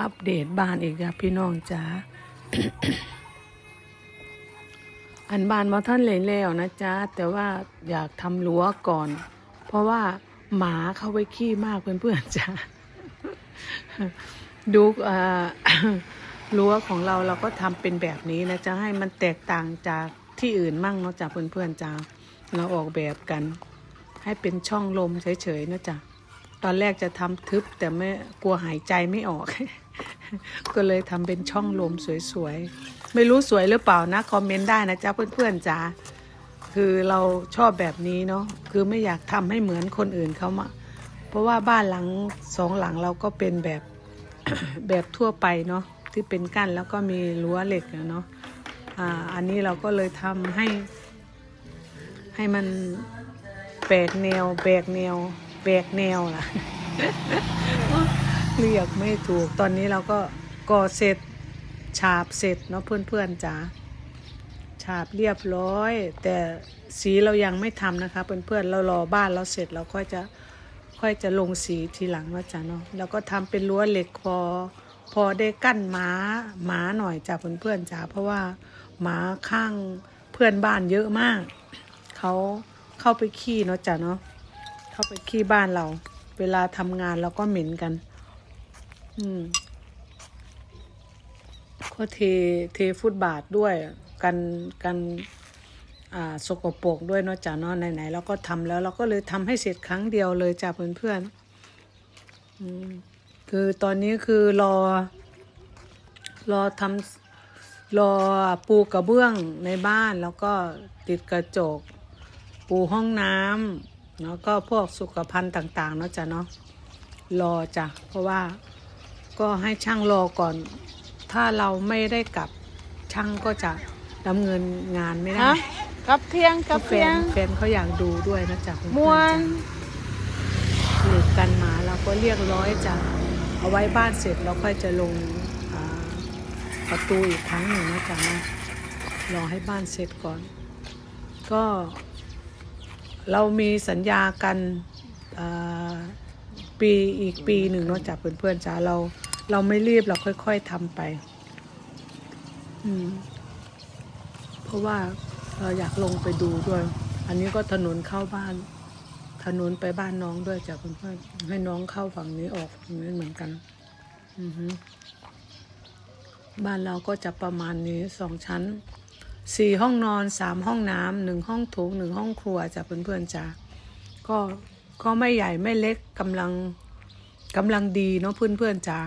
อัปเดตบ้านอีกครับพี่น้องจ๋าอันบ้านมาท่านเลยแล้วนะจ๊ะแต่ว่าอยากทำรั้วก่อน เพราะว่าหมาเข้าไปขี้มากเพื่อนๆจ้าดูอ่อรั้วของเราเราก็ทำเป็นแบบนี้นะจะให้มันแตกต่างจากที่อื่นมั่งเนาะจ้ะเพื่อนๆจ้าเราออกแบบกัน ให้เป็นช่องลมเฉยๆนะจ๊ะ ตอนแรกจะทำทึบแต่ไม่กลัวหายใจไม่ออก ก็เลยทำเป็นช่องลมสวยๆ ไม่รู้สวยหรือเปล่านะ คอมเมนต์ได้นะจ๊ะเพื่อนๆจ๋าคือเราชอบแบบนี้เนาะคือไม่อยากทำให้เหมือนคนอื่นเขามาเพราะว่าบ้านหลังสองหลังเราก็เป็นแบบแบบทั่วไปเนาะที่เป็นกั้นแล้วก็มีรั้วเหล็กเนาะอ่าอันนี้เราก็เลยทำให้ ให้มันแปลกแนวแปลกแนว แปลกแนวล่ะเรียกไม่ถูกตอนนี้เราก็ก่อเสร็จฉาบเสร็จเนาะเพื่อนๆจ๋าฉาบเรียบร้อย แต่สีเรายังไม่ทำนะคะ เพื่อนๆเรารอบ้านเราเสร็จเราก็จะค่อยจะลงสีทีหลังว่าจ้ะเนาะแล้วก็ทำเป็นรั้วเหล็กพอพอได้กั้นหมาหมาหน่อยจ้ะเพื่อนๆจ๋าเพราะว่าหมาข้างเพื่อนบ้านเยอะมากเขาเข้าไปขี้เนาะจ้ะเนาะ เข้าไปขี้บ้านเรา เวลาทำงานเราก็เหม็นกัน อืมก็เทเทฟุตบาทด้วยกันกันอ่าสกปรกด้วยเนาะจ้ะเนาะไหนๆเราก็ทำแล้ว เราก็เลยทำให้เสร็จครั้งเดียวเลยจ้ะเพื่อนๆอืมคือตอนนี้คือรอ รอทำรอปูกระเบื้องในบ้านแล้วก็ติดกระจก ปูห้องน้ำ แล้วก็พวกสุขภัณฑ์ต่างๆเนาะจ้ะเนาะรอจ้ะเพราะว่าก็ให้ช่างรอก่อน ถ้าเราไม่ได้กลับช่างก็จะดำเนินงานไม่ได้ฮะกับเพียงกับแฟเพียนงแฟนเขาอยากดูด้วยนะจ๊ะเพื่อนๆมวนจ้ะ หลีกกันมาเราก็เรียกร้อยจ้ะเอาไว้บ้านเสร็จเราค่อยจะลงอ่าประตูอีกครั้งหนึ่งนะจ๊ะนะรอให้บ้านเสร็จก่อน ก็ เรามีสัญญากันปีอีกปีหนึ่งเนาะจากเพื่อนๆจ้าเราเราไม่รีบเราค่อย ๆทำไป อืม เพราะว่าเราอยากลงไปดูด้วย อันนี้ก็ถนนเข้าบ้าน ถนนไปบ้านน้องด้วยจากเพื่อนๆให้น้องเข้าฝั่งนี้ออกฝั่งนี้เหมือนกัน อือฮึบ้านเราก็จะประมาณนี้สองชั้น สี่ห้องนอนสามห้องน้ำหนึ่งห้องโถงหนึ่งห้องครัวจ้ะเพื่อนๆจ้ะก็ก็ไม่ใหญ่ไม่เล็กกำลังกำลังดีเนาะเพื่อนๆจ้ะ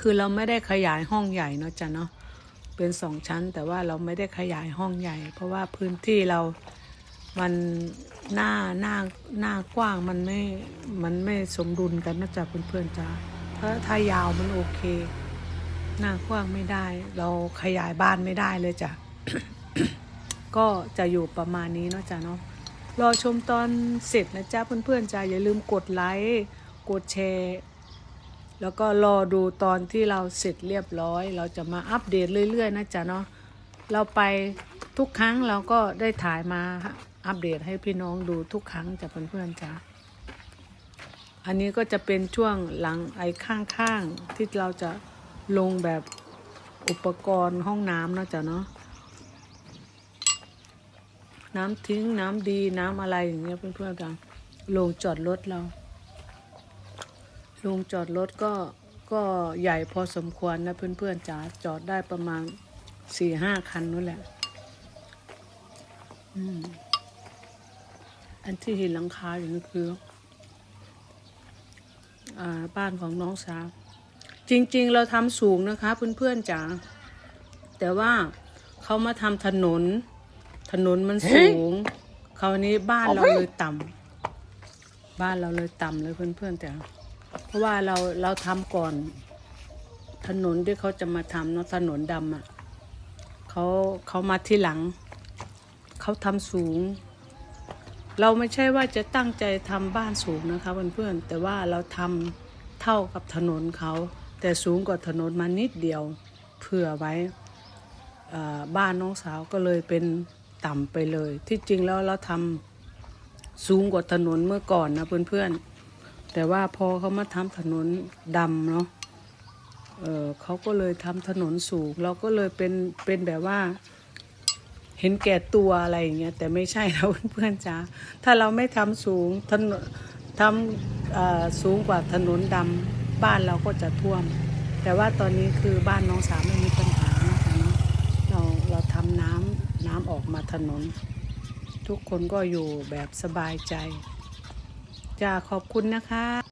คือเราไม่ได้ขยายห้องใหญ่เนาะจ้ะเนาะเป็นสองชั้น แต่ว่าเราไม่ได้ขยายห้องใหญ่ เพราะว่าพื้นที่เรามันหน้าหน้าหน้ากว้างมันไม่มันไม่สมดุลกันนะจ๊ะเพื่อนๆจ้ะถ้าถ้ายาวมันโอเค หน้ากว้างไม่ได้ เราขยายบ้านไม่ได้เลยจ้ะ ก็จะอยู่ประมาณนี้เนาะจ้ะเนาะรอชมตอนเสร็จนะจ๊ะเพื่อนๆจ้ะอย่าลืมกดไลค์กดแชร์แล้วก็รอดูตอนที่เราเสร็จเรียบร้อย เราจะมาอัปเดตเรื่อย ๆ นะจ๊ะเนาะเราไปทุกครั้งเราก็ได้ถ่ายมาอัปเดตให้พี่น้องดูทุกครั้งจ้ะเพื่อนๆจ้ะอันนี้ก็จะเป็นช่วงหลังไอ้ข้างๆที่เราจะ ลงแบบอุปกรณ์ห้องน้ำนะจ้ะเนาะน้ำทิ้งน้ำดีน้ำอะไรอย่างเงี้ยเพื่อนๆกันลงจอดรถเราลงจอดรถก็ก็ใหญ่พอสมควรนะเพื่อนๆจ๋าจอดได้ประมาณสี่ห้าคันนั่นแหละ อืม อันที่เห็นหลังคาอยู่นี่คือ อ่า บ้านของน้องสาว จริงๆ เราทำสูงนะคะเพื่อนๆจ๋าแต่ว่าเขามาทำถนน ถนนมันสูงคราวนี้บ้านเราเลยต่ำบ้านเราเลยต่ำเลยเพื่อนๆแต่เพราะว่าเราเราทำก่อน ถนนที่เขาจะมาทำเนาะถนนดำอะเขาเขามาที่หลัง เขาทำสูง เราไม่ใช่ว่าจะตั้งใจทำบ้านสูงนะคะเพื่อนๆแต่ว่าเราทำเท่ากับถนนเขา แต่สูงกว่าถนนมานิดเดียวเผื่อไว้บ้านน้องสาวก็เลยเป็นต่ำไปเลย ที่จริงแล้วเราทำสูงกว่าถนนเมื่อก่อนนะเพื่อนๆ แต่ว่าพอเขามาทำถนนดำเนาะเเขาก็เลยทำถนนสูง เราก็เลยเป็นเป็นแบบว่าเห็นแก่ตัวอะไรอย่างเงี้ยแต่ไม่ใช่นะเพื่อนๆจ้าถ้าเราไม่ทำสูงถนนทำสูงกว่าถนนดำ บ้านเราก็จะท่วม แต่ว่าตอนนี้คือบ้านน้องสาวไม่มีปัญหานะคะเนาะเราเราทำน้ำน้ำออกมาถนน ทุกคนก็อยู่แบบสบายใจจ้าขอบคุณนะคะ